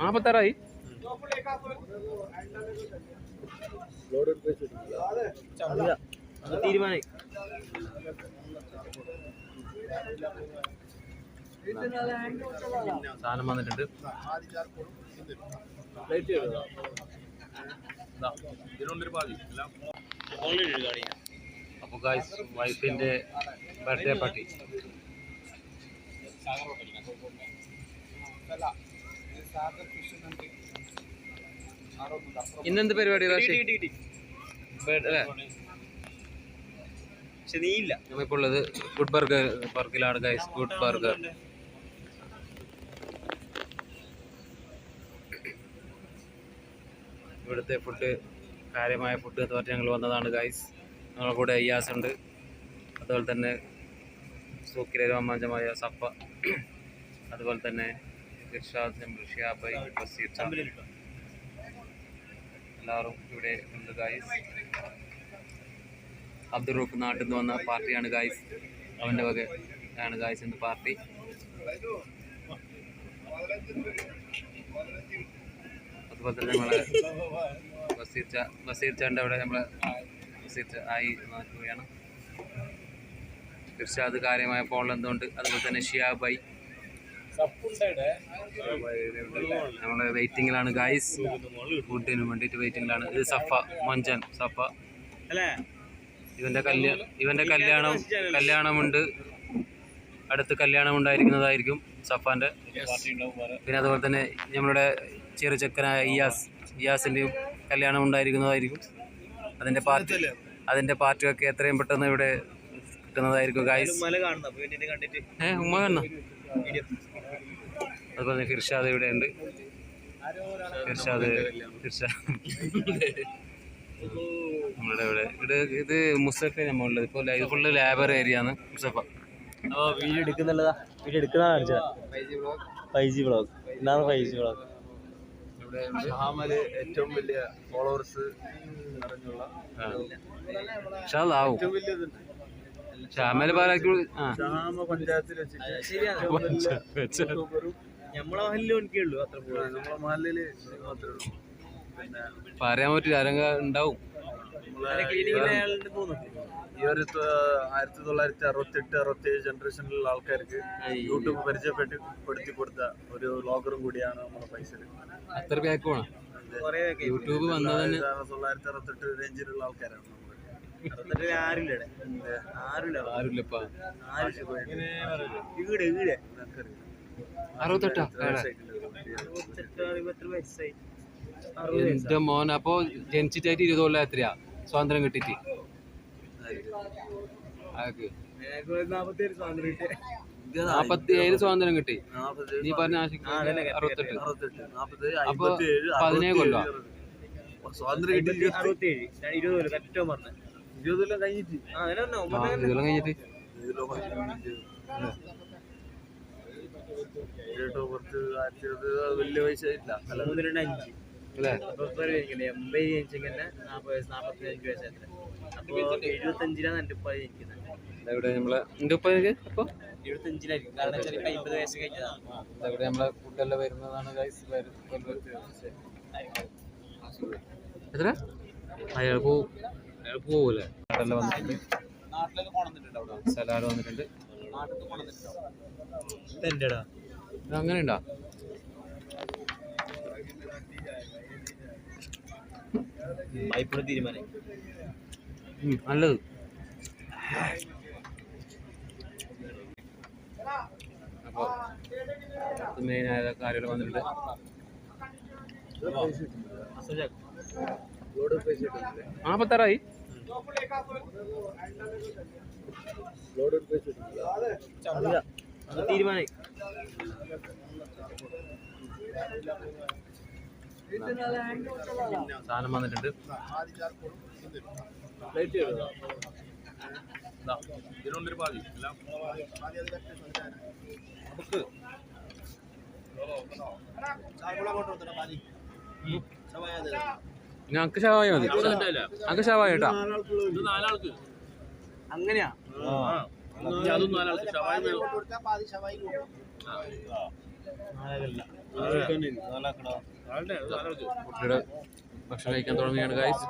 നാപ്പത്താറായി. തീരുമാനമായി സാധനം വന്നിട്ടുണ്ട്. അപ്പോൾ ഗായ്സ് വൈഫിന്റെ ബർത്ത്ഡേ പാർട്ടി ഇന്നെന്ത് പരിപാടി പക്ഷെ നീ ഇല്ല നമ്മളിപ്പോൾ ഉള്ളത് ഗുഡ് ബർഗർ ബർഗിലാണ് ഗൈസ് ഗുഡ് ബർഗർ ഇവിടുത്തെ ഫുഡ് കാര്യമായ ഫുഡ് എന്ന് പറഞ്ഞ് ഞങ്ങൾ വന്നതാണ് ഗൈസ് ഞങ്ങളുടെ കൂടെ അയ്യാസ് ഉണ്ട്. അതുപോലെ തന്നെ സൂക്കിരമാഞ്ചമായ സപ്പ. അതുപോലെ തന്നെ ഇർഷാദ് ഷിയാബൈ ബസീർ. എല്ലാവരും ഇവിടെ ഉണ്ട് ഗായ്സ് അബ്ദുൾ റൂഫ് നാട്ടിൽ നിന്ന് വന്ന പാർട്ടിയാണ് ഗായ്സ് അവന്റെ വക ആണ് ഗായ്സ് ഇന്ന് പാർട്ടി. അതുപോലെ തന്നെ നമ്മളെ ബസീർ ചാ അവിടെ നമ്മളെ ആയി നോക്കുകയാണ് ഇർഷാദ് കാര്യമായ ഫോണിൽ എന്തുകൊണ്ട് അതുപോലെ തന്നെ ഷിയാബൈ നമ്മളെ വെയിറ്റിംഗിലാണ് ഗായ്സ് ഫുഡിന് വേണ്ടിയിട്ട് വെയിറ്റിംഗിലാണ് ഇത് സഫ മഞ്ചൻ സഫ. അല്ലേ? ഇവന്റെ കല്യാണം ഇവന്റെ കല്യാണം കല്യാണമുണ്ട്. അടുത്ത് കല്യാണം ഉണ്ടായിരിക്കുന്നതായിരിക്കും സഫാന്റെ. പിന്നെ അതുപോലെ തന്നെ നമ്മളുടെ ചെറു ചെക്കനായ ഇയാസ് ഇയാസിന്റെയും കല്യാണം ഉണ്ടായിരിക്കുന്നതായിരിക്കും. അതിന്റെ പാർട്ടി അതിന്റെ പാർട്ടിയൊക്കെ എത്രയും പെട്ടെന്ന് ഇവിടെ കിട്ടുന്നതായിരിക്കും ഗായ്സ് ഏഹ് കാണുന്ന? ഉമ്മ കാണണം അതുപോലെ തന്നെ ഫിർഷാദ് ഇവിടെ ഉണ്ട് ഫിർഷാദ് ഫിർഷാദ് നമ്മളുടെ ഇവിടെ. ഇത് ഇത് മുസഫ നമ്മളുള്ളത് ഇപ്പോൾ ഇത് ഫുള്ള് ലേബർ ഏരിയ ആണ് മുസഫ അപ്പൊ വീഡിയോ എടുക്കുന്നുള്ളതാ. വീഡിയോ എടുക്കുന്ന കാണിച്ചതാ. ഫൈവ് ജി ബ്ലോഗ് എന്താണ് ഫൈവ് ജി ബ്ലോഗ് ഷഹാമൽ ഏറ്റവും വലിയ ഫോളോവേഴ്സ് നിറഞ്ഞുള്ള ആവും ഷാമൽ പാലാക്കി ആ. ഷഹാമ പഞ്ചായത്തിൽ വെച്ചിട്ട് യൂട്യൂബറും നമ്മളെ മഹലിലും എനിക്കുള്ളൂ അത്ര പോലും നമ്മളെ മഹലിൽ മാത്രമേ ഉള്ളൂ. പിന്നെ പറയാൻ പറ്റില്ല ആരെങ്കിലും ഉണ്ടാവും. നമ്മളെ ഈ ഒരു ആയിരത്തി തൊള്ളായിരത്തി അറുപത്തി എട്ട് അറുപത്തി ഏഴ് ജനറേഷനിലുള്ള ആൾക്കാർക്ക് യൂട്യൂബ് പരിചയപ്പെട്ട് പെടുത്തി കൊടുത്ത ഒരു വ്ളോഗറും കൂടിയാണ് നമ്മുടെ പൈസ അത്ര ബാക്ക് വേണം. കൊറേ യൂട്യൂബ് വന്നത് തൊള്ളായിരത്തി അറുപത്തെട്ട് റേഞ്ചിലുള്ള ആൾക്കാരാണ് നമ്മൾ ആരില്ല ആരുമില്ല ഇവിടെ? ആരുമില്ല? ആരുമില്ലപ്പാ ആരും ഈടെ ഈടെ അറുപത്തെട്ടാ. എന്റെ മോൻ അപ്പോ ജനിച്ചിട്ടായിട്ട് ഇരുപത് കൊല്ലം എത്രയാ? സ്വാതന്ത്ര്യം കിട്ടിട്ട് നാപ്പത്തിയേഴ് സ്വാതന്ത്ര്യം കിട്ടി. നീ പറഞ്ഞ അറുപത്തെട്ട്. അപ്പൊ പതിനേഴ് കൊല്ലം. സ്വാതന്ത്ര്യം കിട്ടി അറുപത്തേഴ് ഇരുപത് കൊല്ലം പറഞ്ഞ. കഴിഞ്ഞിട്ട്. കഴിഞ്ഞിട്ട്. കേട്ടോ കുറച്ച് ആയിരത്തി ഇരുപത് വലിയ വയസ്സായിട്ടില്ല അല്ല? മൂന്ന് രണ്ട് അഞ്ച് എൺപത് ജനിച്ചെങ്കിൽ നാപ്പത് വയസ്സ് നാപ്പത്തി അഞ്ച് വയസ്സായിട്ട് അപ്പൊ എഴുപത്തഞ്ചിലാണ് എന്റെ ഉപ്പ ജനിക്കുന്നത്. ഇവിടെ നമ്മളെ എന്റെ ഉപ്പ അപ്പൊ എഴുപത്തഞ്ചിലായിരിക്കും കാരണം വെച്ചാൽ ഇപ്പൊ അമ്പത് വയസ്സ് കഴിഞ്ഞതാണ്. ഇവിടെ നമ്മളെ ഫുഡെല്ലാം വരുന്നതാണ് എത്ര? അയാൾ പോവും. അയാൾ പോവൂലേ? അതെല്ലാം വന്നിട്ടുണ്ട് സലാഡ് വന്നിട്ടുണ്ട്. അങ്ങനെ ഉണ്ടോ തീരുമാനം. നല്ലത്. അപ്പോൾ മെയിനായ കാര്യങ്ങൾ വന്നിട്ടുണ്ട്. നാൽപ്പത്താറായി തീരുമാനം സാധനം വന്നിട്ടുണ്ട്. ഇതിനുണ്ടൊരു പാതി. എല്ലാം ഞങ്ങൾക്ക് ഷവായ മതി പാതി. ഷവായ കേട്ടാ നാലാൾക്ക്. അങ്ങനെയാ? അതും നാലാൾക്ക്. ഷവായ കുട്ടിയുടെ ഭക്ഷണം കഴിക്കാൻ തുടങ്ങിയാണ് ഗായ്സ്